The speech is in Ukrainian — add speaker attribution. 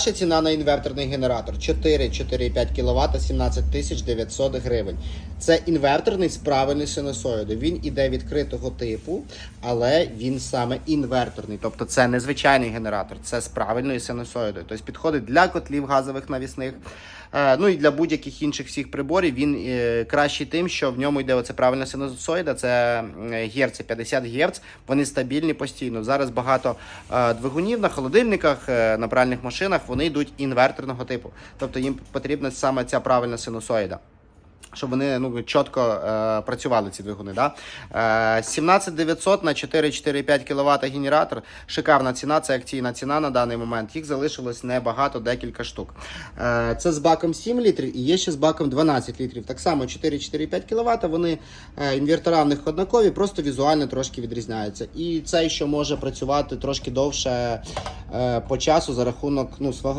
Speaker 1: Ще ціна на інверторний генератор 4 4,5 кВт 17 900 гривень. Це інверторний з правильною синусоїдою. Він іде відкритого типу, але він саме інверторний. Тобто це не звичайний генератор, це з правильною синусоїдою. Тобто підходить для котлів газових навісних. Е, Ну і для будь-яких інших всіх приборів він е, кращий тим, що в ньому йде оце правильна синусоїда, це герці 50 Гц, вони стабільні постійно. Зараз багато е, двигунів на холодильниках, на пральних машинах, вони йдуть інверторного типу. Тобто їм потрібна саме ця правильна синусоїда. Щоб вони ну, чітко е, працювали ці двигуни. Да? Е, 17900 на 4,4,5 кВт генератор. Шикарна ціна, це акційна ціна на даний момент. Їх залишилось небагато, декілька штук. Е, це з баком 7 літрів і є ще з баком 12 літрів. Так само 4,4,5 кВт. Вони е, інвертора в них однакові, просто візуально трошки відрізняються. І цей, що може працювати трошки довше по часу за рахунок ну, свого.